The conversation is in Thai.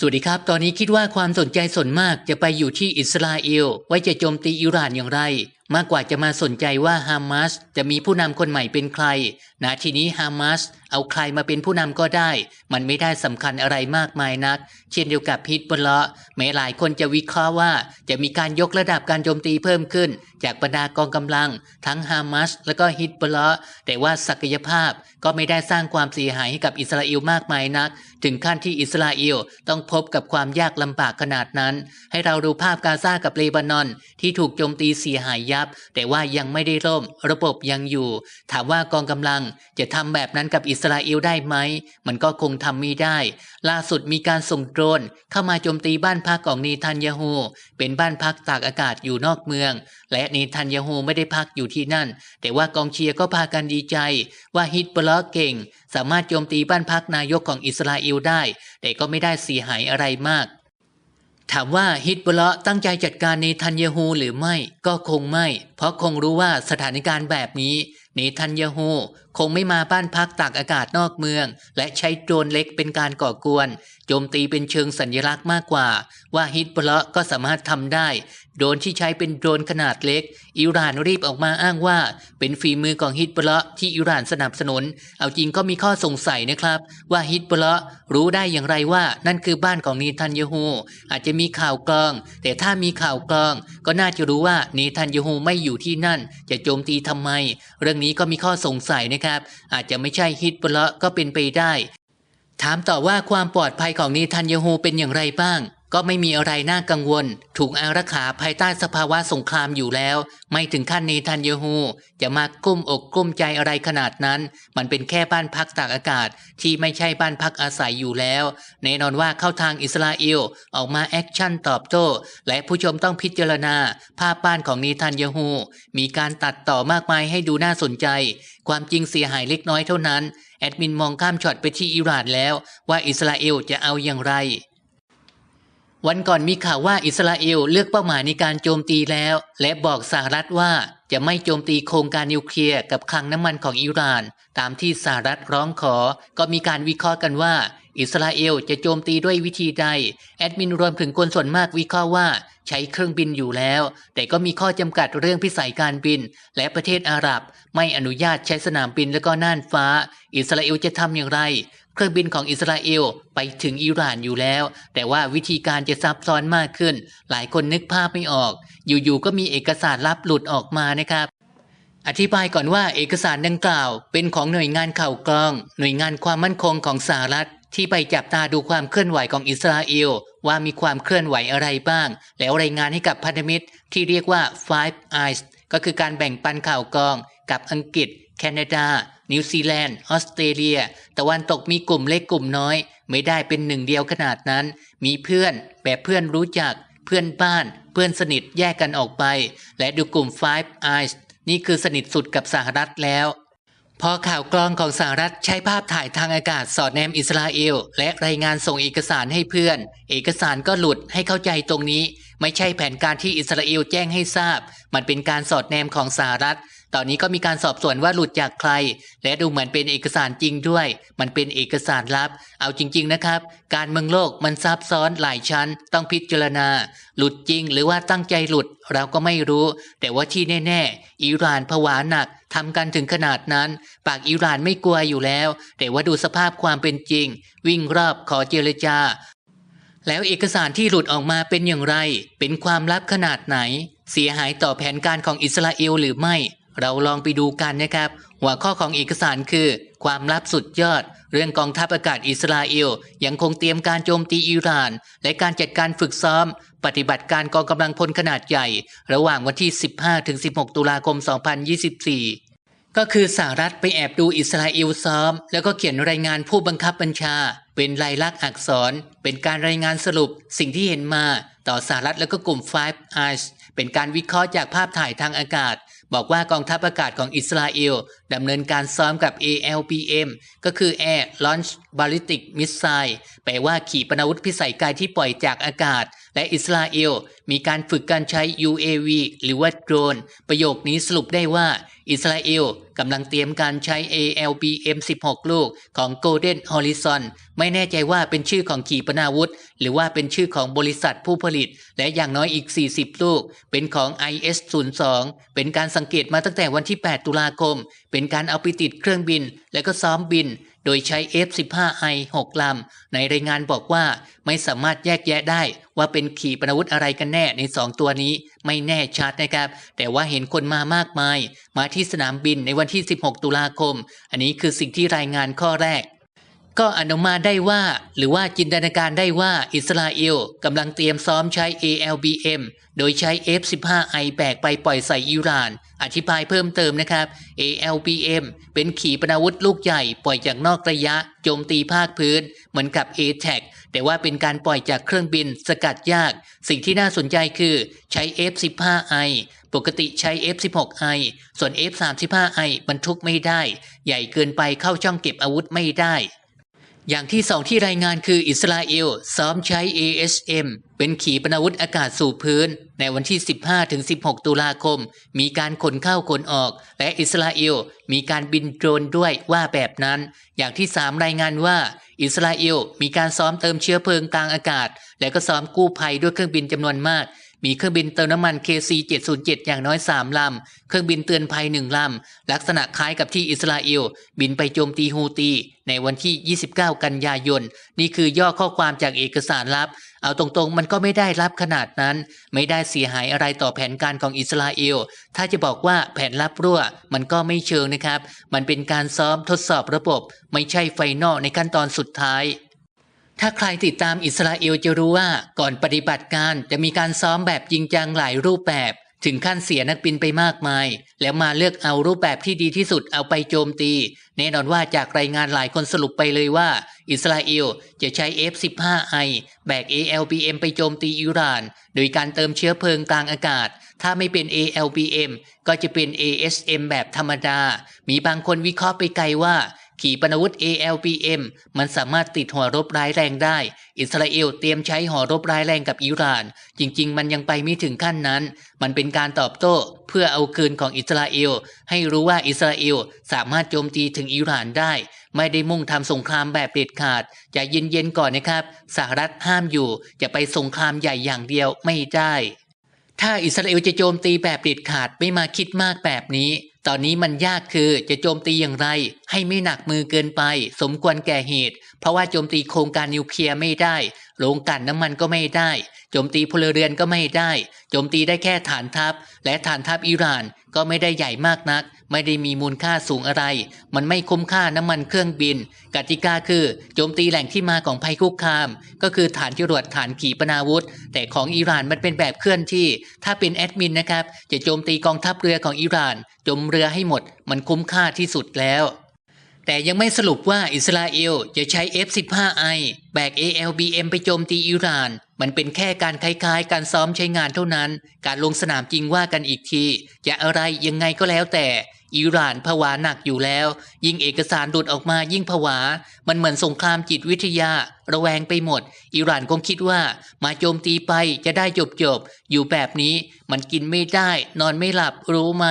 สวัสดีครับ ตอนนี้คิดว่าความสนใจส่วนมากจะไปอยู่ที่อิสราเอลว่าจะโจมตีอิหร่านอย่างไร มากกว่าจะมาสนใจว่าฮามาสจะมีผู้นำคนใหม่เป็นใครนะทีนี้ฮามาสเอาใครมาเป็นผู้นำก็ได้ มันไม่ได้สำคัญอะไรมากมายนัก เช่นเดียวกับฮิตบอลเลาะแม้หลายคนจะวิเคราะห์ว่า จะมีการยกระดับการโจมตีเพิ่มขึ้น จากบรรดากองกำลัง ทั้งฮามาสและก็ฮิตบลเลาะแต่ว่าศักยภาพก็ไม่ได้สร้างความเสียหายให้กับอิสราเอลมากมายนัก ถึงขั้นที่อิสราเอลต้องพบกับความยากลำบากขนาดนั้น ให้เราดูภาพกาซากับเลบานอน ที่ถูกโจมตีเสียหายยับ แต่ว่ายังไม่ได้ล่ม ระบบยังอยู่ ถามว่ากองกำลังจะทำแบบนั้นกับอิสราเอลได้ไหม มันก็คงทำไม่ได้ ล่าสุดมีการส่งโดรนเข้ามาโจมตีบ้านพักของเนทันยาฮูเป็นบ้านพักตากอากาศอยู่นอกเมือง และเนทันยาฮูไม่ได้พักอยู่ที่นั่น แต่ว่ากองเชียร์ก็พากันดีใจ ว่าฮิตบล็อกเก่ง สามารถโจมตีบ้านพักนายกของอิสราเอลได้ แต่ก็ไม่ได้เสียหายอะไรมากถามว่าฮิตบลาตั้งใจจัดการเนทันยาฮูหรือไม่ก็คงไม่ เพราะคงรู้ว่าสถานการณ์แบบนี้เนทันยาฮู คงไม่มาบ้านพักตากอากาศนอกเมือง และใช้โดรนเล็กเป็นการก่อกวน โจมตีเป็นเชิงสัญลักษณ์มากกว่า ว่าฮิตบลาะก็สามารถทำได้ โดรนที่ใช้เป็นโดรนขนาดเล็ก อิหร่านรีบออกมาอ้างว่า เป็นฝีมือของฮิตบลาะที่อิหร่านสนับสนุน เอาจริงก็มีข้อสงสัยนะครับ ว่าฮิตบลาะรู้ได้อย่างไรว่านั่นคือบ้านของเนทันยาฮูอาจจะมีข่าวกรอง แต่ถ้ามีข่าวกรอง ก็น่าจะรู้ว่าเนทันยาฮูไม่อยู่ที่นั่น จะโจมตีทำไม เรื่องนี้ก็มีข้อสงสัยนะครับอาจจะไม่ใช่ฮิตบลาะก็เป็นไปได้ ถามต่อว่าความปลอดภัยของนีทันยาฮูเป็นอย่างไรบ้าง ก็ไม่มีอะไรน่ากังวล ถูกอารักขาภายใต้สภาวะสงครามอยู่แล้ว ไม่ถึงขั้นเนทันเยฮูจะมากุ้มอกกุ้มใจอะไรขนาดนั้น มันเป็นแค่บ้านพักตากอากาศ ที่ไม่ใช่บ้านพักอาศัยอยู่แล้ว แน่นอนว่าเข้าทางอิสราเอลออกมาแอคชั่นตอบโต้ และผู้ชมต้องพิจารณา ภาพบ้านของเนทันเยฮูมีการตัดต่อมากมายให้ดูน่าสนใจ ความจริงเสียหายเล็กน้อยเท่านั้นแอดมินมองข้ามช็อตไปที่อิหร่านแล้ว ว่าอิสราเอลจะเอาอย่างไร วันก่อนมีข่าวว่าอิสราเอลเลือกเป้าหมายในการโจมตีแล้ว และบอกสหรัฐว่าจะไม่โจมตีโครงการนิวเคลียร์กับคลังน้ำมันของอิหร่าน ตามที่สหรัฐร้องขอ ก็มีการวิเคราะห์กันว่า อิสราเอลจะโจมตีด้วยวิธีใด แอดมินรวมถึงคนส่วนมากวิเคราะห์ว่าใช้เครื่องบินอยู่แล้ว แต่ก็มีข้อจำกัดเรื่องพิสัยการบิน และประเทศอาหรับ ไม่อนุญาตใช้สนามบินและก็น่านฟ้า อิสราเอลจะทำอย่างไร เครื่องบินของอิสราเอลไปถึงอิหร่านอยู่แล้ว แต่ว่าวิธีการจะซับซ้อนมากขึ้น หลายคนนึกภาพไม่ออก อยู่ๆก็มีเอกสารลับหลุดออกมานะครับอธิบายก่อนว่าเอกสารดังกล่าว เป็นของหน่วยงานข่าวกรอง หน่วยงานความมั่นคงของสหรัฐ ที่ไปจับตาดูความเคลื่อนไหวของอิสราเอลว่ามีความเคลื่อนไหวอะไรบ้าง แล้วรายงานให้กับพันธมิตรที่เรียกว่า Five Eyes ก็คือการแบ่งปันข่าวกรองกับอังกฤษ แคนาดา นิวซีแลนด์ ออสเตรเลีย ตะวันตกมีกลุ่มเล็กกลุ่มน้อย ไม่ได้เป็นหนึ่งเดียวขนาดนั้น มีเพื่อนแบบเพื่อนรู้จัก เพื่อนบ้าน เพื่อนสนิทแยกกันออกไป และดูกลุ่ม Five Eyes นี่คือสนิทสุดกับสหรัฐแล้ว พอข่าวกรองของสหรัฐใช้ภาพถ่ายทางอากาศสอดแนมอิสราเอล และรายงานส่งเอกสารให้เพื่อน เอกสารก็หลุดให้เข้าใจตรงนี้ ไม่ใช่แผนการที่อิสราเอลแจ้งให้ทราบ มันเป็นการสอดแนมของสหรัฐ ตอนนี้ก็มีการสอบสวนว่าหลุดจากใคร และดูเหมือนเป็นเอกสารจริงด้วย มันเป็นเอกสารลับ เอาจริง ๆนะครับ การเมืองโลกมันซับซ้อนหลายชั้น ต้องพิจารณา หลุดจริง หรือว่าตั้งใจหลุดเราก็ไม่รู้ แต่ว่าที่แน่ ๆ อิหร่านผวาหนักทำกันถึงขนาดนั้น ปากอิหร่านไม่กลัวอยู่แล้ว แต่ว่าดูสภาพความเป็นจริง วิ่งรอบขอเจรจา แล้วเอกสารที่หลุดออกมาเป็นอย่างไร เป็นความลับขนาดไหน เสียหายต่อแผนการของอิสราเอลหรือไม่ เราลองไปดูกันนะครับ หัวข้อของเอกสารคือ ความลับสุดยอด เรื่องกองทัพอากาศอิสราเอลยังคงเตรียมการโจมตีอิหร่าน และการจัดการฝึกซ้อม ปฏิบัติการกองกำลังพลขนาดใหญ่ ระหว่างวันที่ 15-16 ตุลาคม 2024 ก็คือสหรัฐไปแอบดูอิสราเอลซ้อม แล้วก็เขียนรายงานผู้บังคับบัญชา เป็นลายลักษณ์อักษร เป็นการรายงานสรุป สิ่งที่เห็นมา ต่อสหรัฐแล้วก็กลุ่ม Five Eyes เป็นการวิเคราะห์จากภาพถ่ายทางอากาศ บอกว่ากองทัพอากาศของอิสราเอลดำเนินการซ้อมกับ ALPM ก็คือ Air Launch Ballistic Missile แปลว่าขีปนาวุธพิสัยไกลที่ปล่อยจากอากาศ และอิสราเอลมีการฝึกการใช้ UAV หรือว่าโดรน ประโยคนี้สรุปได้ว่า อิสราเอลกำลังเตรียมการใช้ ALPM 16 ลูกของ Golden Horizon ไม่แน่ใจว่าเป็นชื่อของขีปนาวุธ หรือว่าเป็นชื่อของบริษัทผู้ผลิต และอย่างน้อยอีก 40 ลูก เป็นของ IS-02 เป็นการสังเกตมาตั้งแต่วันที่ 8 ตุลาคม เป็นการเอาไปติดเครื่องบิน และก็ซ้อมบิน โดยใช้ F-15I 6 ลำ ในรายงานบอกว่าไม่สามารถแยกแยะได้ว่าเป็นขีปนาวุธอะไรกันแน่ใน 2 ตัวนี้ไม่แน่ชัดนะครับ แต่ว่าเห็นคนมามากมาย มาที่สนามบินในวันที่ 16 ตุลาคม อันนี้คือสิ่งที่รายงานข้อแรก ก็อนุมาได้ว่า หรือว่าจินตนาการได้ว่าอิสราเอลกำลังเตรียมซ้อมใช้ ALBM โดยใช้ F-15I แบกไปปล่อยใส่อิหร่าน อธิบายเพิ่มเติมนะครับ ALBM เป็นขีปนาวุธลูกใหญ่ปล่อยจากนอกระยะ โจมตีภาคพื้น เหมือนกับ A-TAC แต่ว่าเป็นการปล่อยจากเครื่องบินสกัดยาก สิ่งที่น่าสนใจคือใช้ F-15I ปกติใช้ F-16I ส่วน F-35I บรรทุกไม่ได้ ใหญ่เกินไปเข้าช่องเก็บอาวุธไม่ได้ อย่างที่สองที่รายงานคืออิสราเอลซ้อมใช้ ASM เป็นขีปนาวุธอากาศสู่พื้น ในวันที่ 15-16 ตุลาคม มีการขนเข้าขนออก และอิสราเอลมีการบินโดรนด้วยว่าแบบนั้น อย่างที่สามรายงานว่า อิสราเอลมีการซ้อมเติมเชื้อเพลิงกลางอากาศ และก็ซ้อมกู้ภัยด้วยเครื่องบินจำนวนมาก มีเครื่องบินเติมน้ำมัน KC-707 อย่างน้อย 3 ลำ เครื่องบินเตือนภัย 1 ลำ ลักษณะคล้ายกับที่อิสราเอล บินไปโจมตีฮูตี ในวันที่ 29 กันยายน นี่คือย่อข้อความจากเอกสารลับ เอาตรงๆ มันก็ไม่ได้รับขนาดนั้น ไม่ได้เสียหายอะไรต่อแผนการของอิสราเอล ถ้าจะบอกว่าแผนลับรั่ว มันก็ไม่เชิงนะครับ มันเป็นการซ้อมทดสอบระบบ ไม่ใช่ไฟนอลในขั้นตอนสุดท้าย ถ้าใครติดตามอิสราเอลจะรู้ว่าก่อนปฏิบัติการจะมีการซ้อมแบบจริงจังหลายรูปแบบ ถึงขั้นเสียนักบินไปมากมาย แล้วมาเลือกเอารูปแบบที่ดีที่สุดเอาไปโจมตี แน่นอนว่าจากรายงานหลายคนสรุปไปเลยว่า อิสราเอลจะใช้ F-15I แบก ALBM ไปโจมตีอิหร่าน โดยการเติมเชื้อเพลิงกลางอากาศ ถ้าไม่เป็น ALBM ก็จะเป็น ASM แบบธรรมดา มีบางคนวิเคราะห์ไปไกลว่า ขีปนาวุธ ALPM มันสามารถติดหัวรบร้ายแรงได้ อิสราเอลเตรียมใช้หัวรบร้ายแรงกับอิหร่าน จริง ๆ มันยังไปไม่ถึงขั้นนั้น มันเป็นการตอบโต้เพื่อเอาคืนของอิสราเอล ให้รู้ว่าอิสราเอลสามารถโจมตีถึงอิหร่านได้ ไม่ได้มุ่งทำสงครามแบบเด็ดขาดจะเย็นๆก่อนนะครับสหรัฐห้ามอยู่จะไปสงครามใหญ่อย่างเดียวไม่ได้ ถ้าอิสราเอลจะโจมตีแบบเด็ดขาดไม่มาคิดมากแบบนี้ ตอนนี้มันยากคือจะโจมตีอย่างไร ให้ไม่หนักมือเกินไป สมควรแก่เหตุ เพราะว่าโจมตีโครงการนิวเคลียร์ไม่ได้โรงกันน้ำมันก็ไม่ได้ โจมตีพลเรือนก็ไม่ได้ โจมตีได้แค่ฐานทัพ และฐานทัพอิหร่านก็ไม่ได้ใหญ่มากนัก ไม่ได้มีมูลค่าสูงอะไร มันไม่คุ้มค่าน้ำมันเครื่องบิน กติกาคือโจมตีแหล่งที่มาของภัยคุกคาม ก็คือฐานจรวดฐานขีปนาวุธ แต่ของอิหร่านมันเป็นแบบเคลื่อนที่ ถ้าเป็นแอดมินนะครับ จะโจมตีกองทัพเรือของอิหร่าน จมเรือให้หมด มันคุ้มค่าที่สุดแล้วแต่ยังไม่สรุปว่าอิสราเอลจะใช้ F-15I แบก ALBM ไปโจมตีอิหร่าน มันเป็นแค่การคล้ายๆ การซ้อมใช้งานเท่านั้น การลงสนามจริงว่ากันอีกที จะอะไรยังไงก็แล้วแต่อิหร่านผวาหนักอยู่แล้ว ยิ่งเอกสารดุดออกมายิ่งผวา มันเหมือนสงครามจิตวิทยา ระแวงไปหมด อิหร่านคงคิดว่า มาโจมตีไปจะได้จบๆอยู่แบบนี้ มันกินไม่ได้ นอนไม่หลับรู้ไหม